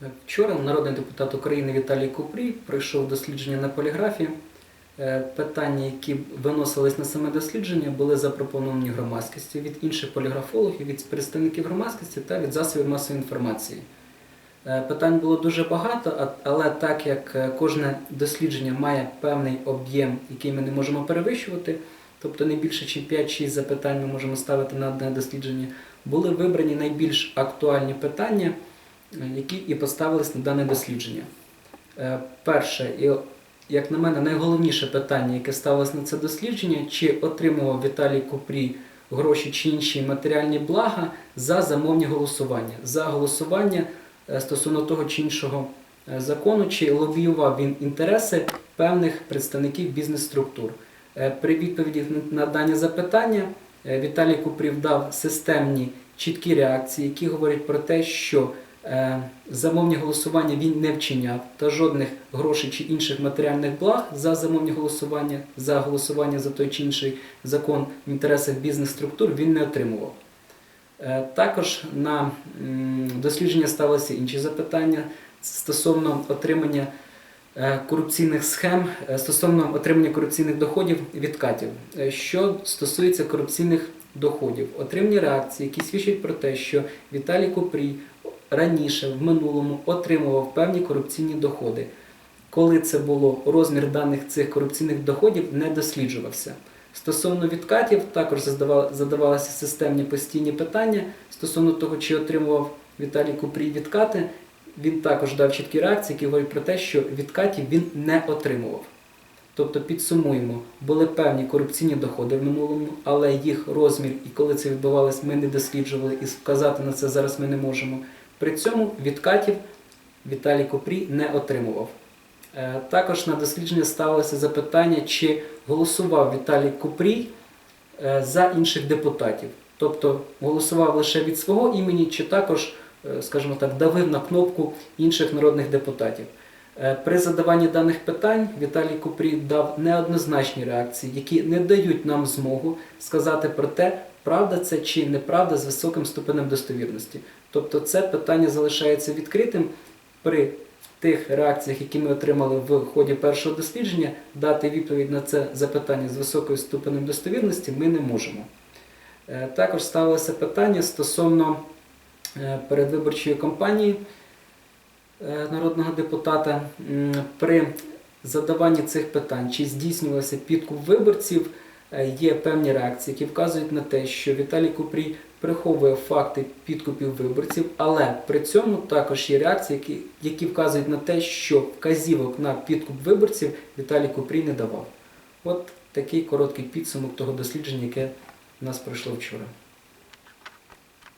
Вчора народний депутат України Віталій Купрій пройшов дослідження на поліграфі. Е, Питання, які виносились на саме дослідження, були запропоновані громадськості від інших поліграфологів, від представників громадськості та від засобів масової інформації. Е, Питань було дуже багато, але так як е, кожне дослідження має певний об'єм, який ми не можемо перевищувати, тобто не більше ніж 5-6 запитань ми можемо ставити на одне дослідження, були вибрані найбільш актуальні питання, які і поставились на дане дослідження. Е, Перше, і як на мене, найголовніше питання, яке ставилось на це дослідження, чи отримував Віталій Купрій гроші чи інші матеріальні блага за замовні голосування, за голосування е, стосовно того чи іншого е, закону, чи лобіював він інтереси певних представників бізнес-структур. Е, При відповіді на дані запитання е, Віталій Купрів дав системні чіткі реакції, які говорять про те, що е, замовні голосування він не вчиняв та жодних грошей чи інших матеріальних благ за замовні голосування, за голосування за той чи інший закон в інтересах бізнес-структур він не отримував. Е, Також на дослідження ставилися інші запитання стосовно отримання е, корупційних схем, е, стосовно отримання корупційних доходів відкатів. Е, Що стосується корупційних доходів, отримані реакції, які свідчать про те, що Віталій Купрій раніше в минулому отримував певні корупційні доходи. Коли це було, розмір даних цих корупційних доходів не досліджувався. Стосовно відкатів, також задавалися системні постійні питання стосовно того, чи отримував Віталій Купрій відкати. Він також дав чіткі реакції, які говорять про те, що відкатів він не отримував. Тобто підсумуємо, були певні корупційні доходи в минулому, але їх розмір і коли це відбувалось, ми не досліджували і вказати на це зараз ми не можемо. При цьому відкатів Віталій Купрій не отримував. Е, Також на дослідження ставилося запитання, чи голосував Віталій Купрій е, за інших депутатів. Тобто голосував лише від свого імені, чи також, е, скажімо так, давив на кнопку інших народних депутатів. Е, При задаванні даних питань Віталій Купрій дав неоднозначні реакції, які не дають нам змогу сказати про те, правда це чи неправда з високим ступенем достовірності. Тобто це питання залишається відкритим при тих реакціях, які ми отримали в ході першого дослідження, дати відповідь на це запитання з високою ступенем достовірності ми не можемо. Е, Також ставилося питання стосовно е, передвиборчої кампанії народного депутата при задаванні цих питань, чи здійснювався підкуп виборців, е, є певні реакції, які вказують на те, що Віталій Купрій приховує факти підкупів виборців, але при цьому також є реакції, які, які вказують на те, що вказівок на підкуп виборців Віталій Купрій не давав. От такий короткий підсумок того дослідження, яке у нас пройшло вчора.